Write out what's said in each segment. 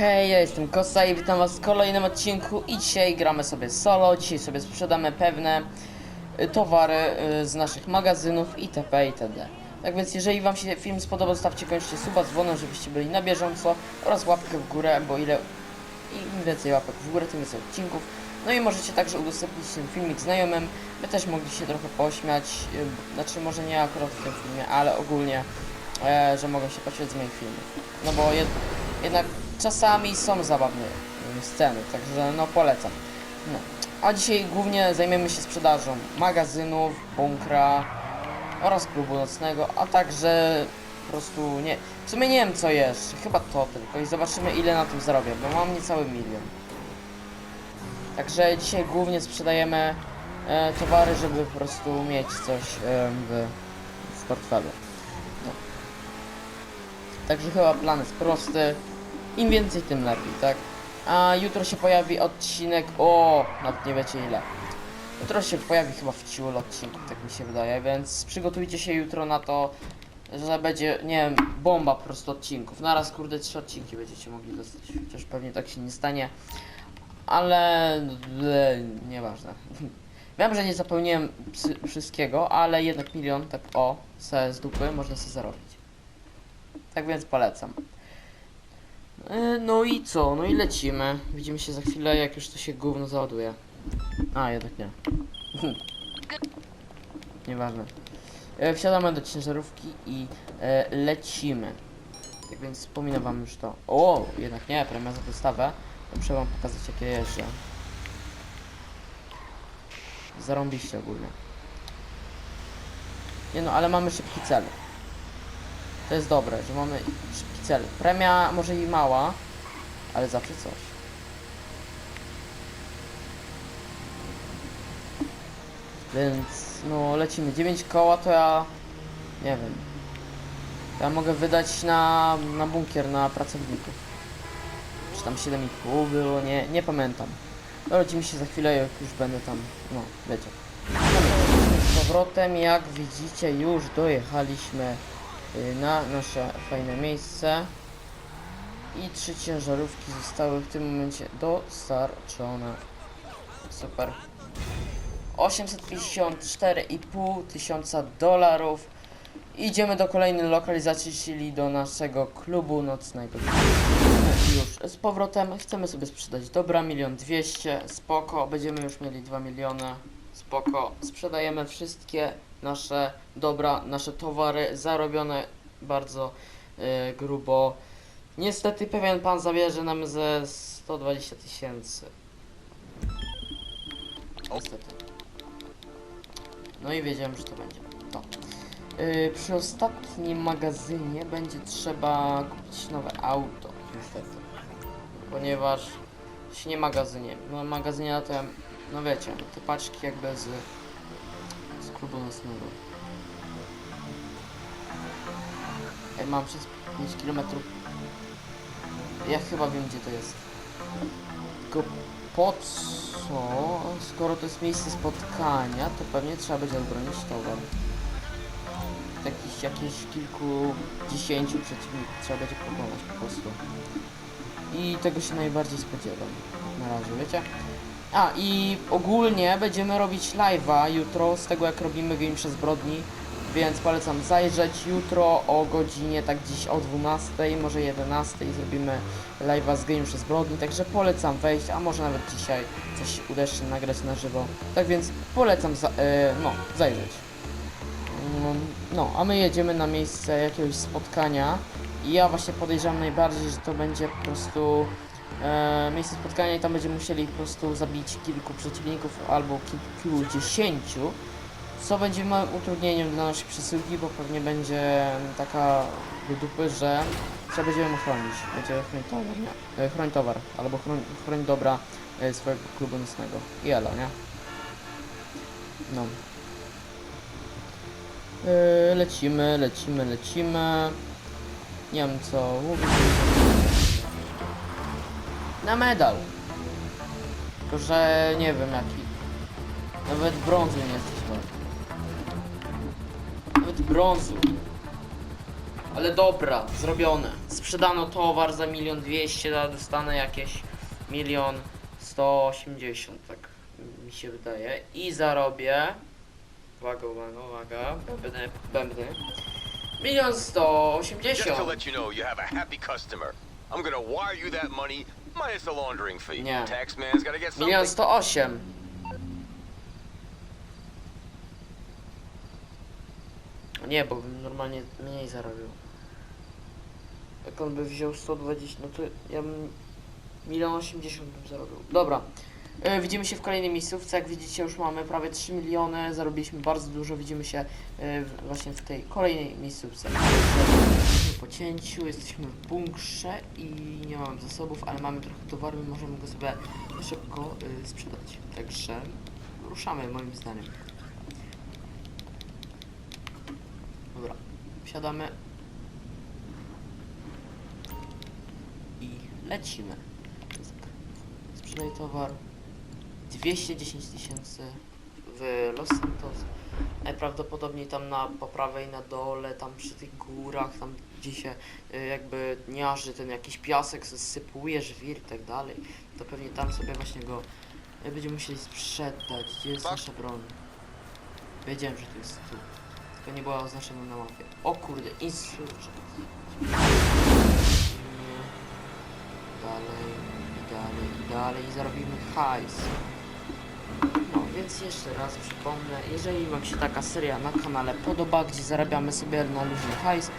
Hej, ja jestem Kosa i witam was w kolejnym odcinku i dzisiaj gramy sobie solo, dzisiaj sobie sprzedamy pewne y, towary y, z naszych magazynów itp. itd. Tak więc jeżeli wam się film spodobał, stawcie koniecznie suba z żebyście byli na bieżąco oraz łapkę w górę, bo ile im więcej łapek w górę, tym więcej odcinków. No i możecie także udostępnić ten filmik znajomym, by też mogli się trochę pośmiać, y, znaczy może nie akurat w tym filmie, ale ogólnie, e, że mogą się pośmiać z moich filmów. No bo jed, jednak czasami są zabawne y, sceny, także no polecam. No. A dzisiaj głównie zajmiemy się sprzedażą magazynów, bunkra oraz klubu nocnego, a także po prostu nie. W sumie nie wiem co jeszcze, chyba to tylko i zobaczymy ile na tym zarobię, bo mam niecały milion. Także dzisiaj głównie sprzedajemy e, towary, żeby po prostu mieć coś e, w, w portfelu. No. Także chyba plan jest prosty. Im więcej, tym lepiej, tak? A jutro się pojawi odcinek. O, nawet nie wiecie ile. Jutro się pojawi chyba w ciul odcinków, tak mi się wydaje, więc przygotujcie się jutro na to, że będzie, nie wiem, bomba po prostu odcinków. Naraz, kurde, trzy odcinki będziecie mogli dostać. Chociaż pewnie tak się nie stanie. Ale. nieważne. Wiem, że nie zapełniłem wszystkiego, ale jednak milion, tak o, se z dupy można sobie zarobić. Tak więc polecam. E, No i co? No i lecimy. Widzimy się za chwilę, jak już to się gówno załaduje. A, jednak nie. Nieważne. E, Wsiadamy do ciężarówki i e, lecimy. Tak więc wspominam wam już to. O, jednak nie, premia za dostawę. Muszę wam pokazać jakie jeżdżę. Zarąbiście ogólnie. Nie no, ale mamy szybki cel. To jest dobre, że mamy szybki cel. Premia może i mała, ale zawsze coś. Więc no lecimy. 9 koła to ja nie wiem. Ja mogę wydać na, na bunkier na pracowników. Czy tam 7,5 było, nie, nie pamiętam. Rodzimy się za chwilę, jak już będę tam, no, wiecie. Z powrotem, jak widzicie, już dojechaliśmy na nasze fajne miejsce. I trzy ciężarówki zostały w tym momencie dostarczone. Super. 854,5 tysiąca dolarów. Idziemy do kolejnej lokalizacji, czyli do naszego klubu nocnego. Już z powrotem chcemy sobie sprzedać dobra, milion dwieście, spoko, będziemy już mieli 2 miliony, spoko. Sprzedajemy wszystkie nasze dobra, nasze towary zarobione bardzo y, grubo. Niestety pewien pan zabierze nam ze 120 tysięcy. Niestety. No i wiedziałem, że to będzie to. Yy, przy ostatnim magazynie będzie trzeba kupić nowe auto, niestety. Ponieważ się nie magazynie. No magazynie na no wiecie, te paczki jakby z, z klubu nocnego. Ja mam przez 5 km. Ja chyba wiem gdzie to jest. Tylko po co? Skoro to jest miejsce spotkania, to pewnie trzeba będzie odbronić towar. Jakiś, jakieś kilkudziesięciu przeciwników trzeba będzie pokonać po prostu. I tego się najbardziej spodziewam. Na razie, wiecie? A, i ogólnie będziemy robić live'a jutro z tego jak robimy Game przez Zbrodni. Więc polecam zajrzeć jutro o godzinie tak dziś o 12, może 11 zrobimy live'a z Game przez Zbrodni, także polecam wejść, a może nawet dzisiaj coś uda się nagrać na żywo. Tak więc polecam za, e, no, zajrzeć. Mm, No, a my jedziemy na miejsce jakiegoś spotkania i ja właśnie podejrzewam najbardziej, że to będzie po prostu e, miejsce spotkania i tam będziemy musieli po prostu zabić kilku przeciwników albo kilkudziesięciu, co będzie małym utrudnieniem dla naszej przesyłki, bo pewnie będzie taka do dupy, że trzeba będziemy chronić. Będzie chronić towar, nie? E, chronić towar, albo chroń, chronić dobra e, swojego klubu nocnego. I elo, nie? No. Yy, lecimy, lecimy, lecimy. Nie wiem co mówić. Na medal. Tylko, że nie wiem jaki. Nawet brązu nie jesteś. Nawet brązu. Ale dobra, zrobione. Sprzedano towar za milion dwieście, dostanę jakieś milion sto osiemdziesiąt, tak mi się wydaje. I zarobię. Uwaga, uwaga, uwaga. Bębny, bębny. Milion sto osiemdziesiąt. I'm gonna wire you that money minus the laundering fee. Yeah. Taxman's gotta get Milion something. sto osiem. Nie, bo bym normalnie mniej zarobił. Jak on by wziął 120, no to ja bym milion 80 bym zarobił. Dobra. E, widzimy się w kolejnej miejscówce. Jak widzicie, już mamy prawie 3 miliony. Zarobiliśmy bardzo dużo. Widzimy się e, w- właśnie w tej kolejnej miejscówce. Po cięciu jesteśmy w bunkrze i nie mamy zasobów, ale mamy trochę towaru i możemy go sobie szybko y, sprzedać. Także ruszamy moim zdaniem. Dobra, wsiadamy i lecimy. Sprzedaj towar 210 tysięcy w Los Santos. Najprawdopodobniej tam na po prawej na dole, tam przy tych górach, tam gdzie się y, jakby niaży ten jakiś piasek, sypuje, żwir i tak dalej, to pewnie tam sobie właśnie go y, będziemy musieli sprzedać. Gdzie jest Tak. nasza broń? Wiedziałem, że to jest tu. Tylko nie była oznaczona na mapie. O kurde, insurgent. Dalej, i dalej, i dalej i zarobimy hajs. Więc jeszcze raz przypomnę, jeżeli Wam się taka seria na kanale podoba, gdzie zarabiamy sobie na luźny hajs,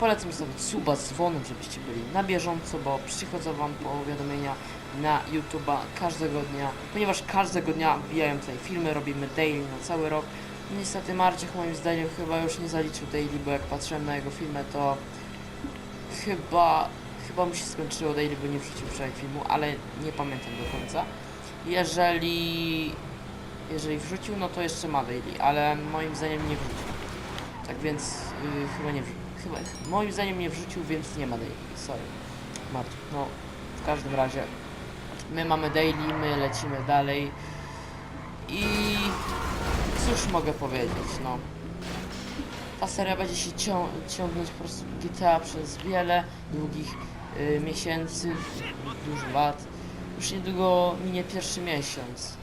polecam zostawić suba z dzwonem, żebyście byli na bieżąco, bo przychodzą Wam powiadomienia na YouTube'a każdego dnia, ponieważ każdego dnia wbijają tutaj filmy, robimy daily na cały rok. Niestety Marciech moim zdaniem chyba już nie zaliczył daily, bo jak patrzyłem na jego filmy, to chyba, chyba mu się skończyło daily, bo nie wrzucił wczoraj filmu, ale nie pamiętam do końca. Jeżeli jeżeli wrzucił, no to jeszcze ma daily, ale moim zdaniem nie wrzucił. Tak więc yy, chyba nie wrzucił. Chyba, moim zdaniem nie wrzucił, więc nie ma daily. Sorry. Marcin. No, w każdym razie my mamy daily, my lecimy dalej. I cóż mogę powiedzieć, no. Ta seria będzie się cią ciągnąć po prostu GTA przez wiele długich y, miesięcy, dużo lat. Już niedługo minie pierwszy miesiąc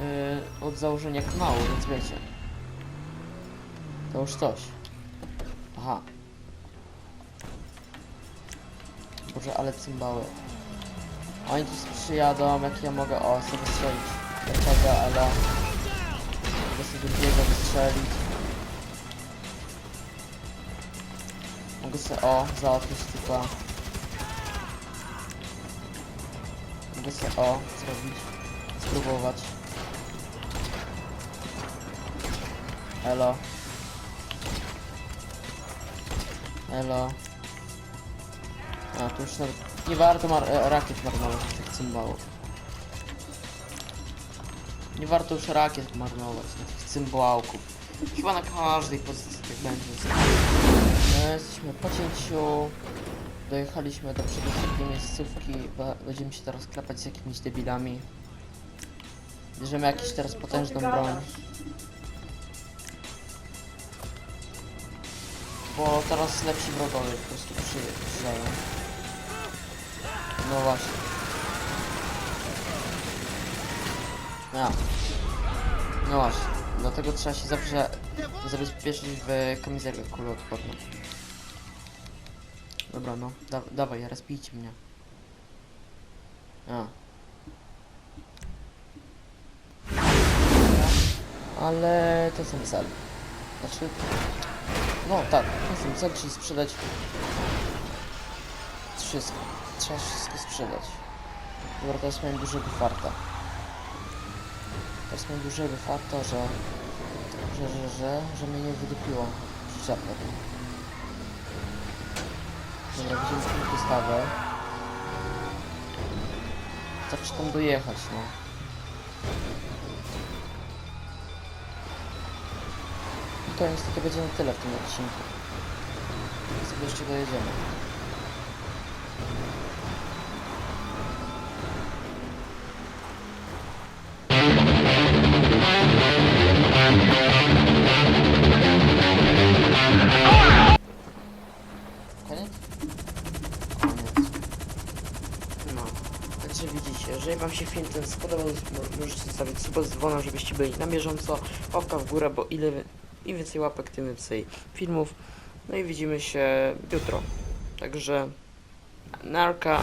y, od założenia kanału, więc wiecie. To już coś. Aha. Boże, ale cymbały. Oni tu przyjadą, jak ja mogę, o, sobie strzelić. Dlaczego, ale... Mogę sobie drugiego wystrzelić. Mogę sobie, o, załatwić typa. Mogę sobie, o, zrobić. Spróbować. Elo. Elo. A, tu już nawet nie warto mar e, rakiet marnować tych cymbałów. Nie warto już rakiet marnować na tych cymbałków. Chyba na każdej pozycji tak będzie. E, Jesteśmy po cięciu. Dojechaliśmy do przedostatniej miejscówki. Będziemy się teraz klepać z jakimiś debilami. Bierzemy jakiś teraz potężną broń. Bo teraz lepsi wrogowie po prostu przy- przyjadą. No właśnie. Ja. No właśnie. Dlatego trzeba się zawsze zabezpieczyć w kamizelkę kuloodporną. Dobra, no. Da dawaj, rozpijcie mnie. A. Ale to ten cel. Znaczy... No tak, cel, czyli sprzedać wszystko. Trzeba wszystko sprzedać. Dobra, teraz miałem dużego farta. Teraz miałem dużego farta, że... Że, że, że, że mnie nie wydupiło przyczepę. Dobra, widzimy postawę. Zawsze tam dojechać, no. No to niestety będzie na tyle w tym odcinku. Sobie jeszcze dojedziemy. Koniec? Koniec. No. Także widzicie, jeżeli wam się film ten spodobał, możecie zostawić suba z dzwonem, żebyście byli na bieżąco. Łapka w górę, bo ile im więcej łapek, tym więcej filmów. No i widzimy się jutro. Także narka.